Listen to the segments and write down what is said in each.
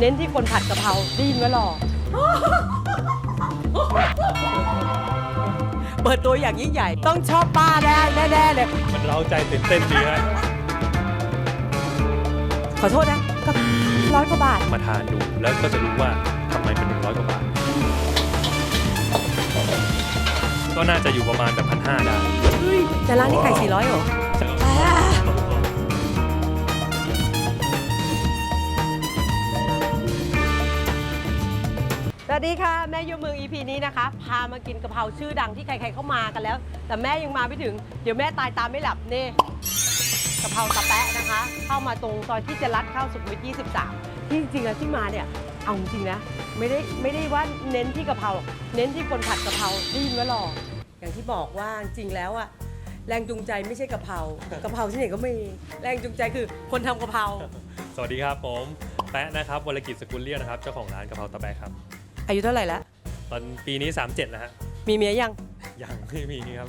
เน้นที่คนผัดกะเพราได้ยินว่าหล่อเปิดตัวอย่างยิ่งใหญ่ต้องชอบป้าแน่แน่ๆเลยมันเร้าใจตื่นเต้นดีฮะขอโทษนะก็ร้อยกว่าบาท มาทานดูแล้วก็จะรู้ว่าทำไมเป็นหนึ่งร้อยกว่าบาท ก็น่าจะอยู่ประมาณแบบพันห้าได้เฮ้ยแต่ร้านนี้ขาย400เหรอ สวัสดีค่ะ แม่ยมเมือง EP นี้นะคะ พามากินกะเพราชื่อดังที่ใครๆเข้ามากันแล้ว แต่แม่ยังมาไม่ถึง เดี๋ยวแม่ตายตามไม่หลับนี่กะเพราตะแปะนะคะ เข้ามาตรงซอยที่จะลัดเข้าสุขุมวิท23 ที่จริงๆแล้วที่มาเนี่ยเอาจริงนะไม่ได้ไม่ได้ว่าเน้นที่กะเพราเน้นที่คนผัดกะเพราได้ยินว่าหล่ออย่างที่บอกว่าจริงแล้วอะแรงจูงใจไม่ใช่กะเพรากะเพราที่ไหนก็มีแรงจูงใจคือคนทำกะเพราสวัสดีครับผมแปะนะครับวรกิจสกุลเลี่ยนะครับเจ้าของร้านกะเพราตะแบกครับ อายุเท่าไหร่แล้วตอนปีนี้ 37แล้วฮะมีเมียยัง ยังไม่มีครับ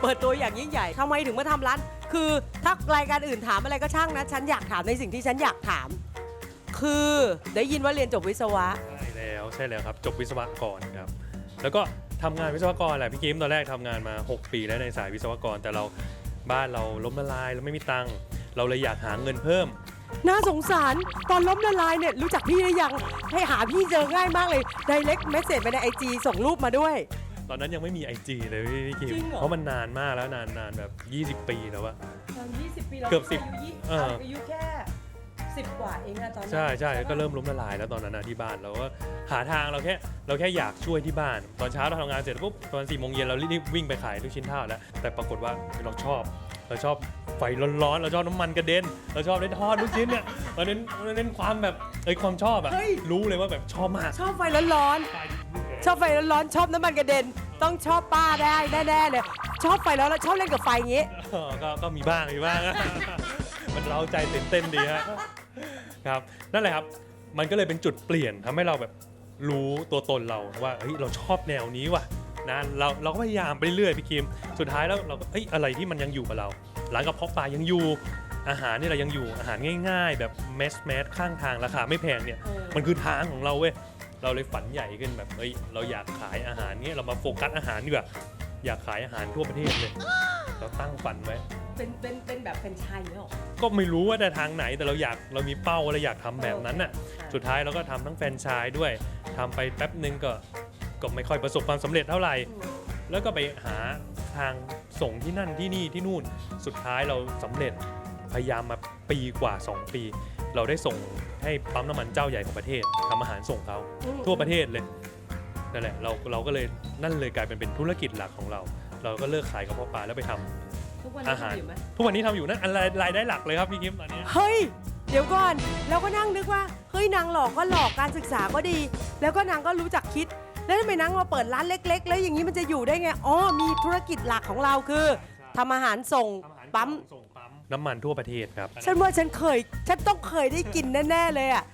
เปิดตัวอย่างยิ่งใหญ่ทำไมถึงมาทำร้าน คือถ้ารายการอื่นถามอะไรก็ช่างนะ ฉันอยากถามในสิ่งที่ฉันอยากถาม คือได้ยินว่าเรียนจบวิศวะ ใช่แล้วใช่แล้วครับ จบวิศวกรครับ แล้วก็ทำงานวิศวกรแหละพี่กิมตอนแรกทำงานมา 6 ปีแล้วในสายวิศวกร แต่เราบ้านเราล้มละลายเราไม่มีตังค์เราเลยอยากหาเงินเพิ่ม น่าสงสารตอนล้มละลายเนี่ยรู้จักพี่หรือยังให้หาพี่เจอง่ายมากเลย direct message ไปในไอจีส่งรูปมาด้วย ตอนนั้นยังไม่มี IG เลยพี่พี่กิมจริงเหรอ เพราะมันนานมากแล้วนานนานแบบ 20 ปีแล้วอะ ตอน20 ปีเกือบสิบอายุยี่เออ อายุแค่ 10 กว่าเองอะตอนนั้นใช่ใช่ปะก็เริ่มล้มละลายแล้วตอนนั้นนะที่บ้านเราก็หาทางเราแค่เราแค่อยากช่วยที่บ้าน ตอนเช้าเราทำงานเสร็จปุ๊บตอนสี่โมงเย็นเรารีบวิ่งไปขายลูกชิ้นทอดแล้วแต่ปรากฏว่าเราชอบ เราชอบไฟร้อนๆเราชอบน้ำมันกระเด็น เราชอบได้ทอดลูกชิ้นเนี่ยเราเน้นเราเน้นความแบบเอ้ยความชอบอะเฮ้ย รู้เลยว่าแบบชอบมากชอบไฟร้อนๆชอบไฟร้อนๆชอบน้ำมันกระเด็น ต้องชอบป้าได้แน่ๆเลยชอบไฟร้อนแล้วชอบเล่นกับไฟอย่างงี้ เออก็ก็มีบ้างมีบ้าง มันเร้าใจตื่นเต้นดีฮะครับนั่นแหละครับ มันก็เลยเป็นจุดเปลี่ยนทำให้เราแบบรู้ตัวตนเราว่าเฮ้ยเราชอบแนวนี้ว่ะ นะเราเราก็พยายามไปเรื่อยพี่คิม สุดท้ายแล้วเราก็เอ้ยอะไรที่มันยังอยู่กับเราร้านกระเพาะปลายังอยู่อาหารนี่เรายังอยู่อาหารง่ายๆ แบบแมสแมสข้างทางราคาไม่แพงเนี่ยเออมันคือทางของเราเว้ยเราเลยฝันใหญ่ขึ้นแบบเฮ้ยเราอยากขายอาหารเงี้ยเรามาโฟกัสอาหารดีกว่าอยากขายอาหารทั่วประเทศเลย เราตั้งฝันไว้ เป็นเป็นเป็นแบบเป็นชายเหรอก็ไม่รู้ว่าจะทางไหนแต่เราอยากเรามีเป้าเราอยากทำแบบนั้นน่ะ สุดท้ายเราก็ทำทั้งแฟรนไชส์ด้วยทำไปแป๊บนึงก็ ก็ไม่ค่อยประสบความสำเร็จเท่าไหร่ แล้วก็ไปหาทางส่งที่นั่นที่นี่ที่นู่น สุดท้ายเราสำเร็จพยายามมาปีกว่า 2 ปี เราได้ส่งให้ปั๊มน้ำมันเจ้าใหญ่ของประเทศทำอาหารส่งเขาทั่วประเทศเลยนั่นแหละเราเราก็เลยนั่นเลยกลายเป็นเป็นธุรกิจหลักของเรา เราก็เลิกขายกระเพาะปลาแล้วไปทำทุกวันอานี้หารทำอยู่ไหมทุกวันนี้ทำอยู่นั่นอะไรรายได้หลักเลยครับพี่กิมตอนนี้เฮ้ย เดี๋ยวก่อน เราก็นั่งนึกว่า เฮ้ยนางหลอกก็หลอกการศึกษาก็ดี แล้วก็นางก็รู้จักคิด แล้วทำไมนางมาเปิดร้านเล็ก ๆ แล้วอย่างนี้มันจะอยู่ได้ไงอ๋อมีธุรกิจหลักของเราคือทำอาหารส่งทำอาหารปั๊ม ส่งปั๊มน้ำมันทั่วประเทศครับ ฉันว่าฉันเคย ฉันต้องเคยได้กินแน่ ๆ เลยอะ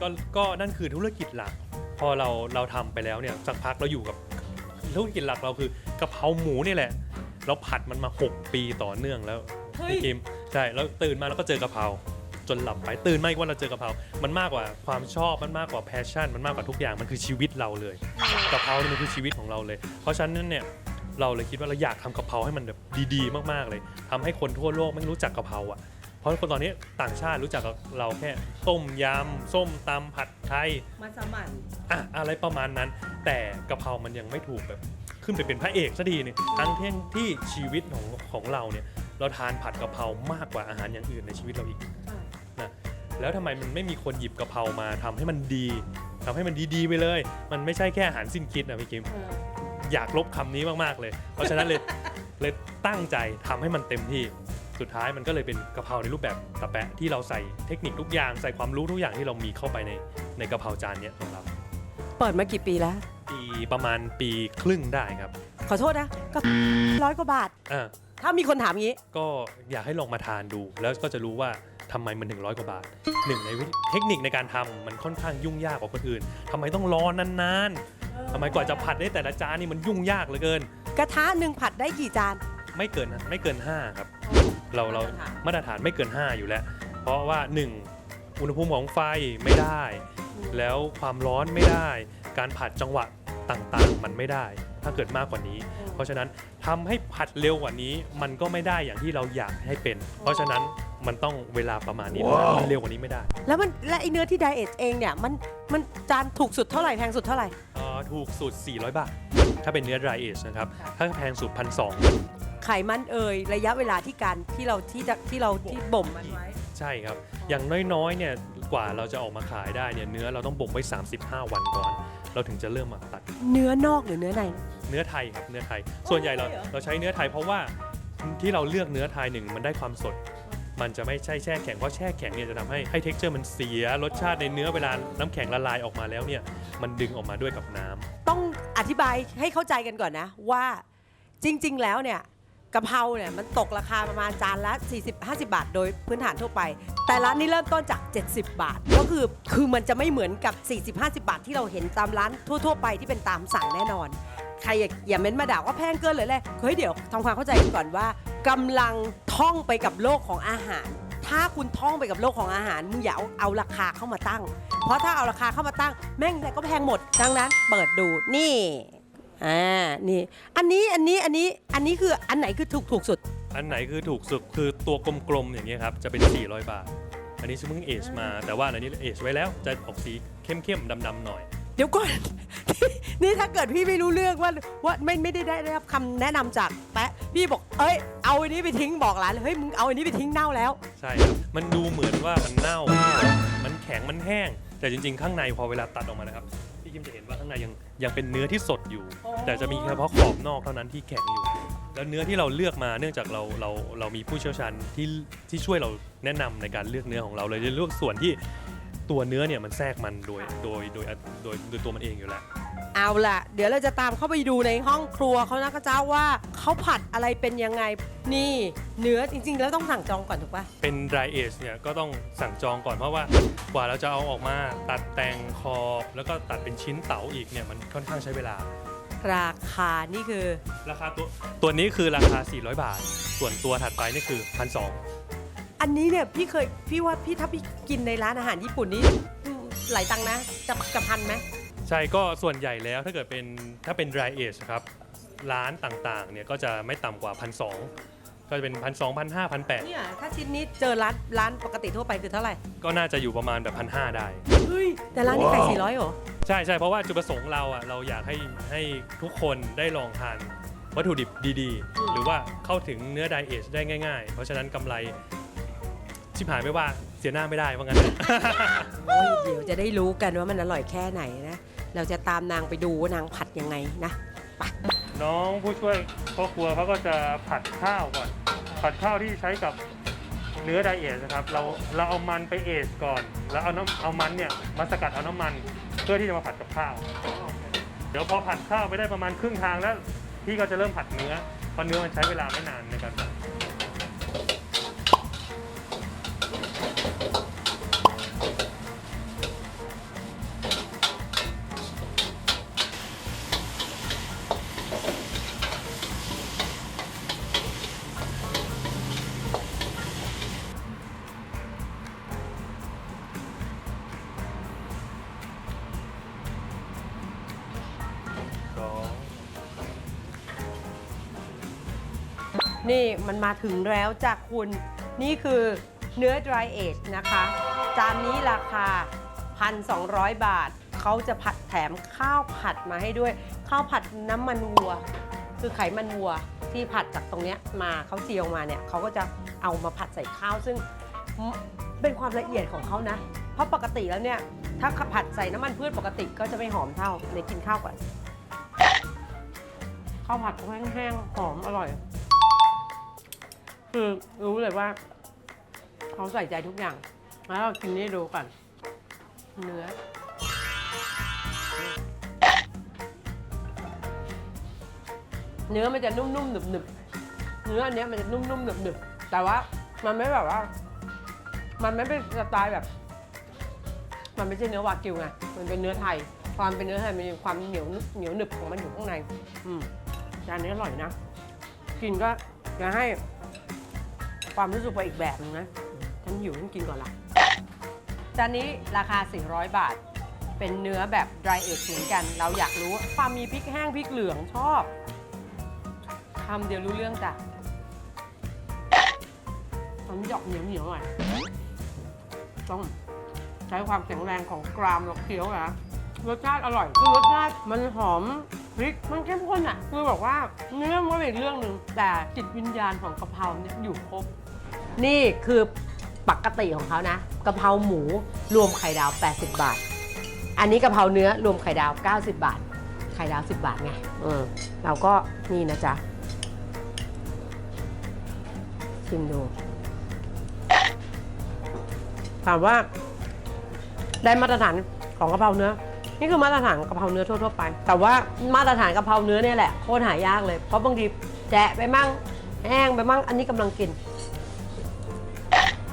ก็ก็นั่นคือธุรกิจหลัก พอเราเราทำไปแล้วเนี่ยสักพักเราอยู่กับธุรกิจหลักเราคือกะเพราหมูนี่แหละ เราผัดมันมา 6 ปีต่อเนื่องแล้วเฮ้ย พี่กิมใช่แล้วตื่นมาแล้วก็เจอกะเพรา จนหลับไปตื่นมาอีกวันเราเจอกะเพรา มันมากกว่าความชอบมันมากกว่าแพชชั่น มันมากกว่าทุกอย่างมันคือชีวิตเราเลยกะเพรานี่มันคือชีวิตของเราเลย เพราะฉะนั้นเนี่ยเราเลยคิดว่าเราอยากทำกะเพราให้มันแบบดีๆ มากๆเลยทำให้คนทั่วโลกไม่รู้จักกะเพราอะ เพราะคนตอนนี้ต่างชาติรู้จักกับเราแค่ต้มยำส้มตำผัดไทยมาสมันอะอะไรประมาณนั้น แต่กะเพรามันยังไม่ถูกแบบ ขึ้นไปเป็นพระเอกสักทีนึงทั้งที่ที่ชีวิตของของเราเนี่ย เราทานผัดกะเพรามากกว่าอาหารอย่างอื่นในชีวิตเราอีกนะ แล้วทำไมมันไม่มีคนหยิบกะเพรามาทำให้มันดีทำให้มันดีๆไปเลย มันไม่ใช่แค่อาหารสิ้นคิดนะพี่กิมอยากลบคำนี้มากๆเลย เพราะฉะนั้นเลยเลยตั้งใจทำให้มันเต็มที่สุดท้ายมันก็เลยเป็นกะเพราในรูปแบบตะแปะที่เราใส่เทคนิคทุกอย่างใส่ความรู้ทุกอย่างที่เรามีเข้าไปในในกะเพราจานเนี้ยของเราเปิดมากี่ปีแล้ว ปีประมาณปีครึ่งได้ครับ ขอโทษนะก็ร้อยกว่าบาทอ่าถ้ามีคนถามงี้ ก็อยากให้ลองมาทานดู แล้วก็จะรู้ว่า ทำไมมันถึงร้อยกว่าบาทหนึ่งในวิธีเทคนิคในการทำมันค่อนข้างยุ่งยากกว่าคนอื่นทำไมต้องรอนานๆทำไมกว่าจะผัดได้แต่ละจานนี่มันยุ่งยากเหลือเกิน กระทะหนึ่งผัดได้กี่จาน ไม่เกินไม่เกินห้าครับ เราเรามาตรฐานมาตรฐานไม่เกิน 5 อยู่แล้ว เพราะว่า 1. อุณหภูมิของไฟไม่ได้ แล้วความร้อนไม่ได้ การผัดจังหวะต่างๆ มันไม่ได้ ถ้าเกิดมากกว่านี้ เพราะฉะนั้นทำให้ผัดเร็วกว่านี้ มันก็ไม่ได้อย่างที่เราอยากให้เป็น เพราะฉะนั้น มันต้องเวลาประมาณนี้เท่านั้นมันเร็วกว่านี้ไม่ได้แล้วมันและไอเนื้อที่ไดเอทเองเนี่ยมันมันจานถูกสุดเท่าไหร่แพงสุดเท่าไหร่ เอ่อถูกสุด 400 บาท ถ้าเป็นเนื้อ dry age นะครับ ถ้าแพงสุดพันสองไขมันเอ่ยระยะเวลาที่การที่เราที่จะที่เราที่บ่มมันไว้ ใช่ครับ อย่างน้อยๆ เนี่ยกว่าเราจะออกมาขายได้เนี่ยเนื้อเราต้องบ่มไว้ 35 วันก่อน เราถึงจะเริ่มมาตัด เนื้อนอกหรือเนื้อใน เนื้อไทยครับเนื้อไทย ส่วนใหญ่เราใช่เหรอ เราใช้เนื้อไทยเพราะว่าที่เราเลือกเนื้อไทยหนึ่งมันได้ความสด มันจะไม่ใช่แช่แข็งเพราะแช่แข็งเนี่ยจะทำให้ให้ texture มันเสียรสชาติในเนื้อเวลาน้ำแข็งละลายออกมาแล้วเนี่ยมันดึงออกมาด้วยกับน้ำต้องอธิบายให้เข้าใจกันก่อนนะว่าจริง ๆ แล้วเนี่ยกะเพราเนี่ยมันตกราคาประมาณจานละ 40-50 บาท โดยพื้นฐานทั่วไป แต่ร้านนี้เริ่มต้นจาก 70 บาท ก็คือคือมันจะไม่เหมือนกับ 40-50 บาทที่เราเห็นตามร้านทั่ว ๆ ไปที่เป็นตามสั่งแน่นอน ใครอย่าอย่าเม้นมาด่าว่าแพงเกินหรืออะเฮ้ยเดี๋ยวทำความเข้าใจกันก่อนว่ากำลังท่องไปกับโลกของอาหาร ถ้าคุณท่องไปกับโลกของอาหารมึงอย่าเอาเอาราคาเข้ามาตั้ง เพราะถ้าเอาราคาเข้ามาตั้ง แม่งแต่ก็แพงหมดดังนั้นเปิดดูนี่อ่านี่อันนี้อันนี้อันนี้อันนี้คืออันไหนคือถูกถูกสุด อันไหนคือถูกสุดคือตัวกลมๆอย่างเงี้ยครับจะเป็น 400 บาท อันนี้ซึ่งเพิ่งเอชมาแต่ว่าอันนี้เอชไว้แล้วจะออกสีเข้มๆดำๆหน่อย เดี๋ยวก่อน นี่ถ้าเกิดพี่ไม่รู้เรื่องว่าว่าไม่ไม่ได้ได้รับคำแนะนำจากแปะพี่บอก เอ้ย เอาอันนี้ไปทิ้งบอกร้านเลยเฮ้ยมึงเอาอันนี้ไปทิ้งเน่าแล้ว ใช่ครับมันดูเหมือนว่ามันเน่า มันแข็ง มันแห้ง แต่จริงๆ ข้างในพอเวลาตัดออกมานะครับ พี่คิมจะเห็นว่าข้างในยังยังเป็นเนื้อที่สดอยู่ อ๋อ แต่จะมีเฉพาะขอบนอกเท่านั้นที่แข็งอยู่ แล้วเนื้อที่เราเลือกมาเนื่องจากเราเราเรามีผู้เชี่ยวชาญที่ที่ช่วยเราแนะนำในการเลือกเนื้อของเราเลยจะเลือกส่วนที่ ตัวเนื้อเนี่ยมันแทรกมันโดยโดยโดยโดยโดยตัวมันเองอยู่แล้ว เอาล่ะ เดี๋ยวเราจะตามเข้าไปดูในห้องครัวเขานะก็เจ้าว่าเขาผัดอะไรเป็นยังไง นี่เนื้อจริง ๆ แล้วต้องสั่งจองก่อนถูกปะเป็น dry age เนี่ยก็ต้องสั่งจองก่อนเพราะว่ากว่าเราจะเอาออกมาตัดแต่งขอบแล้วก็ตัดเป็นชิ้นเต๋าอีกเนี่ยมันค่อนข้างใช้เวลา ราคานี่คือ ราคาตัวตัวนี้คือราคา 400 บาท ส่วนตัวถัดไปนี่คือ1,200 อันนี้เนี่ยพี่เคยพี่ว่าพี่ถ้าพี่กินในร้านอาหารญี่ปุ่นนี่อืมหลายตังค์นะจะจะพันไหมใช่ก็ส่วนใหญ่แล้วถ้าเกิดเป็นถ้าเป็น dry age ครับร้านต่างๆเนี่ยก็จะไม่ต่ำกว่า1,200ก็จะเป็น1,200 1,500 1,800เนี่ยถ้าชิ้นนี้เจอร้านร้านปกติทั่วไปคือเท่าไหร่ ก็น่าจะอยู่ประมาณแบบ1,500ได้ เฮ้ย แต่ร้านนี้ขายสี่ร้อยเหรอ ใช่ใช่เพราะว่าจุดประสงค์เราอะเราอยากให้ให้ทุกคนได้ลองทานวัตถุดิบดีอืมๆหรือว่าเข้าถึงเนื้อไดเอทได้ง่าย ๆ เพราะฉะนั้นกำไร ชิบหายไม่ว่าเสียหน้าไม่ได้ว่างั้นเถอะโอ้ยเดี๋ยวจะได้รู้กันว่ามันอร่อยแค่ไหนนะ เราจะตามนางไปดูว่านางผัดยังไงนะ น้องผู้ช่วยพ่อครัวเขาก็จะผัดข้าวก่อน ผัดข้าวที่ใช้กับเนื้อไดเอทนะครับ เราเราเอามันไปเอทก่อน แล้วเอาน้ำเอามันเนี่ยมาสกัดเอาน้ำมันเพื่อที่จะมาผัดกับข้าว เดี๋ยวพอผัดข้าวไปได้ประมาณครึ่งทางแล้วพี่ก็จะเริ่มผัดเนื้อเพราะเนื้อมันใช้เวลาไม่นานในการผัด นี่มันมาถึงแล้วจากคุณนี่คือเนื้อ dry age นะคะ จานนี้ราคา 1,200 บาท เขาจะผัดแถมข้าวผัดมาให้ด้วย ข้าวผัดน้ำมันวัว คือไขมันวัวที่ผัดจากตรงเนี้ยมาเขาเจียวมาเนี่ยเขาก็จะเอามาผัดใส่ข้าวซึ่งเป็นความละเอียดของเขานะ เพราะปกติแล้วเนี่ย ถ้าผัดใส่น้ำมันพืชปกติก็จะไม่หอมเท่าในกินข้าวก่อนข้าวผัดแห้งๆหอมอร่อย คือรู้เลยว่าเขาใส่ใจทุกอย่าง แล้วเรากินนี่ดูก่อน เนื้อ เนื้อมันจะนุ่มๆหนึบๆ เนื้ออันนี้มันจะนุ่มๆหนึบๆ แต่ว่ามันไม่แบบว่า มันไม่เป็นสไตล์แบบ มันไม่ใช่เนื้อวากิวไง มันเป็นเนื้อไทย ความเป็นเนื้อไทยมันมีความเหนียวเหนียวหนึบของมันอยู่ข้างใน อืมจานนี้อร่อยนะ กินก็จะให้ ความรู้สึกไปอีกแบบนึงนะฉันหิวฉันกินก่อนละจานนี้ราคา 400 บาท เป็นเนื้อแบบ dry age เหมือนกัน เราอยากรู้ความมีพริกแห้งพริกเหลืองชอบคำเดียวรู้เรื่องจ้ะมันหยอกเหนียวเหนียวๆหน่อยต้องใช้ความแข็งแรงของกรามเราเคี้ยวนะรสชาติอร่อยคือรสชาติมันหอมพริกมันเข้มข้นอะคือบอกว่าเนื้อมันเป็นเรื่องหนึ่งแต่จิตวิญญาณของกะเพราเนี่ยอยู่ครบ นี่คือปกติของเขานะกะเพราหมูรวมไข่ดาว 80 บาท อันนี้กะเพราเนื้อรวมไข่ดาว 90 บาท ไข่ดาว 10 บาทไงเออเราก็นี่นะจ๊ะชิมดูถามว่าได้มาตรฐานของกะเพราเนื้อ นี่คือมาตรฐานกะเพราเนื้อทั่วๆไป แต่ว่ามาตรฐานกะเพราเนื้อเนี่ยแหละโคตรหายากเลย เพราะบางทีแจะไปมั่งแห้งไปมั่งอันนี้กำลังกิน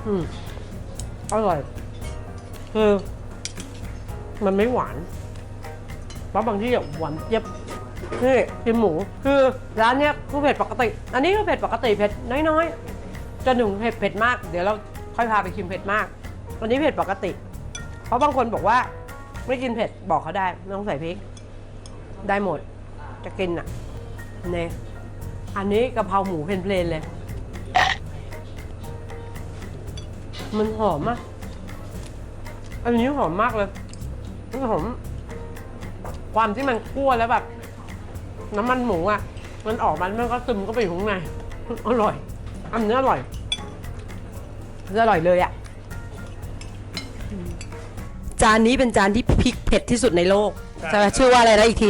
อืมอร่อยคือมันไม่หวานเพราะบางที่อะหวานเย็บนี่กินหมู คือร้านเนี้ยคือเผ็ดปกติ อันนี้ก็เผ็ดปกติเผ็ดน้อยๆจนถึงเผ็ดเผ็ดมาก เดี๋ยวเราค่อยพาไปชิมเผ็ดมาก อันนี้เผ็ดปกติ เพราะบางคนบอกว่าไม่กินเผ็ดบอกเขาได้ไม่ต้องใส่พริก ได้หมด จะกินอะเนี่ยอันนี้กะเพราหมูเพลนๆเลย มันหอมอะอันนี้หอมมากเลย มันหอม ความที่มันคั่วแล้วแบบ น้ำมันหมูอะมันออกมันมันก็ซึมก็ไปอยู่ข้างใน อร่อย อันนี้อร่อยอร่อยเลยอะจานนี้เป็นจานที่พริกเผ็ดที่สุดในโลกใช่จะชื่อว่าอะไรนะอีกที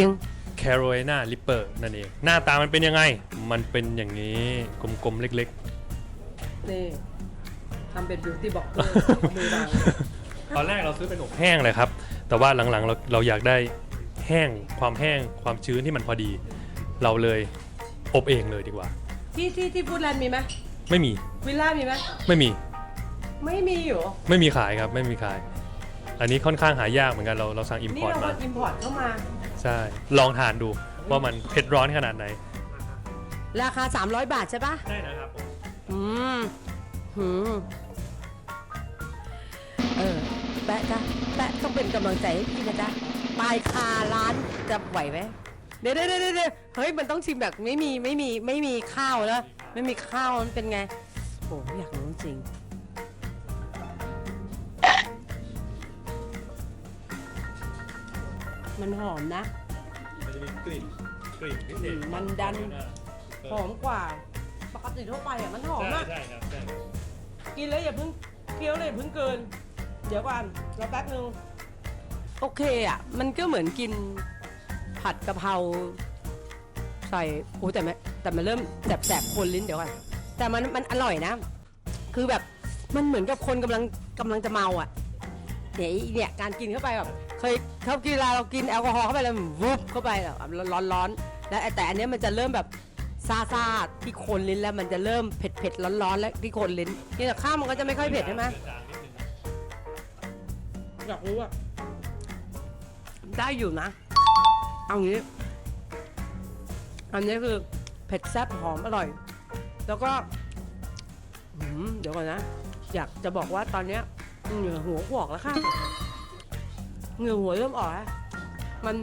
แคโรไลนาลิปเปอร์นั่นเอง หน้าตามันเป็นยังไง มันเป็นอย่างนี้ กลมๆ เล็กนี่ ทำเป็นบิวตี้บ็อกเกอร์มือบางๆตอนแรกเราซื้อเป็นอบแห้งเลยครับ แต่ว่าหลังๆเราเราอยากได้แห้งความแห้งความชื้นที่มันพอดี เราเลยอบเองเลยดีกว่า ที่ที่ที่ฟูดแลนด์มีไหมไม่มีวิลล่ามีไหมไม่มีไม่มีอยู่ไม่มีขายครับไม่มีขาย อันนี้ค่อนข้างหายากเหมือนกันเราเราสั่งอิมพนี่อร์ตเรามามา อิมพอร์ตเข้ามา ใช่ ลองทานดูว่ามันเผ็ดร้อนขนาดไหน ราคา 300 บาทใช่ปะได้นะครับผม อืมหืมเออ แปะจ้ะแปะต้องเป็นกำลังใจให้พี่นะจ๊ะปลายคาร้านจะไหวไหมเดี๋ยวเดี๋ยวเดี๋ยวเดี๋ยวเฮ้ยมันต้องชิมแบบไม่มีไม่มีไม่มีข้าวแล้วไม่มีข้าวมันเป็นไงโอ้อยากรู้จริงมันหอมนะ มันจะมีกลิ่นกลิ่นพิเศษมันดัน หอมกว่าปกติทั่วไปอะมันหอมใช่อะใช่ครับใช่ครับกินแล้วอย่าเพิ่งเคี้ยวเลยอย่าเพิ่งเกิน เดี๋ยวก่อนรอแป๊บนึงโอเคอะ มันก็เหมือนกินผัดกะเพราใส่โอ้แต่ไม่แต่มันเริ่มแสบๆคนลิ้นเดี๋ยวก่อนแต่มันมันอร่อยนะ คือแบบมันเหมือนกับคนกำลังกำลังจะเมาอะเนี่ยอีเนี่ยการกินเข้าไปแบบเคยเขากินเวลาเรากินแอลกอฮอล์เข้าไปแล้ววุบเข้าไปแบบร้อนร้อนแล้วแต่อันเนี้ยมันจะเริ่มแบบซาซาที่คนลิ้นแล้วมันจะเริ่มเผ็ดเผ็ดร้อนร้อนแล้วที่คนลิ้นนี่แต่ข้าวมันก็จะไม่ค่อยเผ็ดใช่ไหม อยากรู้อะได้อยู่นะ เอางี้ อันนี้คือเผ็ดแซ่บหอมอร่อย แล้วก็หืมเดี๋ยวก่อนนะ อยากจะบอกว่าตอนเนี้ยเหงื่อหัวหอกแล้วค่ะเหงื่อหัวเริ่มออกแล้วมัน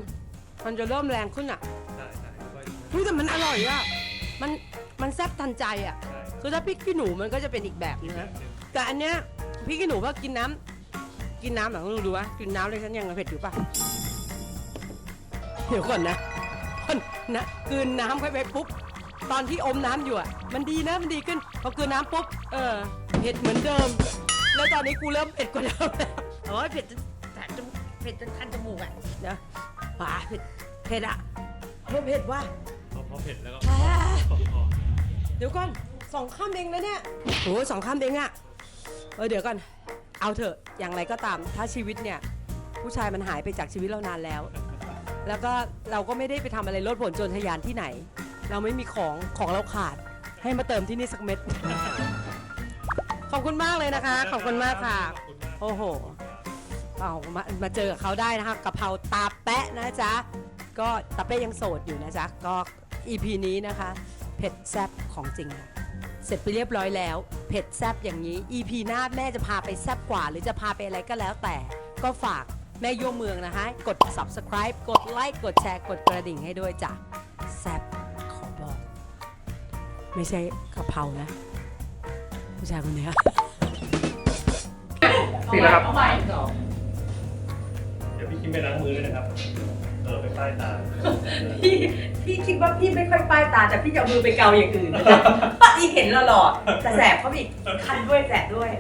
มันจะเริ่มแรงขึ้นอะใช่ใช่ค่อยเฮ้ยแต่มันอร่อยอะ มันมันแซ่บทันใจอะใช่คือถ้าพริกขี้หนูมันก็จะเป็นอีกแบบนึงนะ แต่อันเนี้ยพี่กินหนูว่ากินน้ำ กินน้ำหลังดูว่ากินน้ำเลยฉันยังเผ็ดอยู่ปะเดี๋ยวก่อนนะก่อนนะกลืนน้ำเข้าไปปุ๊บตอนที่อมน้ำอยู่อะ มันดีนะมันดีขึ้นพอกลืนน้ำปุ๊บเออเผ็ดเหมือนเดิม แล้วตอนนี้กูเริ่มเผ็ดกว่าเดิมแล้วโอ้ยเผ็ดจนแสบจมูกเผ็ดจนคันจมูกอะเดี๋ยวว้าเผ็ดเผ็ดอะเฮ้ยเผ็ดว่ะพอพอเผ็ดแล้วก็อ่าพอพอเดี๋ยวก่อนสองข้ามเองแล้วเนี่ยโอ้ยสองข้ามเองอะเออเดี๋ยวก่อน เอาเถอะอย่างไรก็ตาม ถ้าชีวิตเนี่ย ผู้ชายมันหายไปจากชีวิตเรานานแล้ว แล้วก็เราก็ไม่ได้ไปทำอะไรลดผลจนทะยานที่ไหน เราไม่มีของของเราขาด ให้มาเติมที่นี่สักเม็ด ขอบคุณมากเลยนะคะ ขอบคุณมากค่ะ ขอบคุณมากโอ้โหเอามามาเจอกับเขาได้นะคะกะเพราตาแปะนะจ๊ะ ก็ตาเป้ยังโสดอยู่นะจ๊ะ ก็ EP นี้นะคะ เผ็ดแซ่บของจริงค่ะ เสร็จไปเรียบร้อยแล้ว เผ็ดแซบอย่างนี้ EP หน้าแม่จะพาไปแซบกว่า หรือจะพาไปอะไรก็แล้วแต่ ก็ฝากแม่โยเมืองนะคะ กด subscribe กดไลค์กดแชร์กดกระดิ่งให้ด้วยจ้ะแซบขอบอก ไม่ใช่กะเพรานะผู้ชายคนเนี้ยสิแล้วครับเดี๋ยวพี่คิมไปล้างมือด้วยนะครับ เออไปป้ายตา พี่ พี่คิดว่าพี่ไม่ค่อยป้ายตาแต่พี่จะเอามือไปเกาอย่างอื่นนะจ๊ะอีเห็นหล่อๆแต่แสบเขาอีกคันด้วยแสบด้วย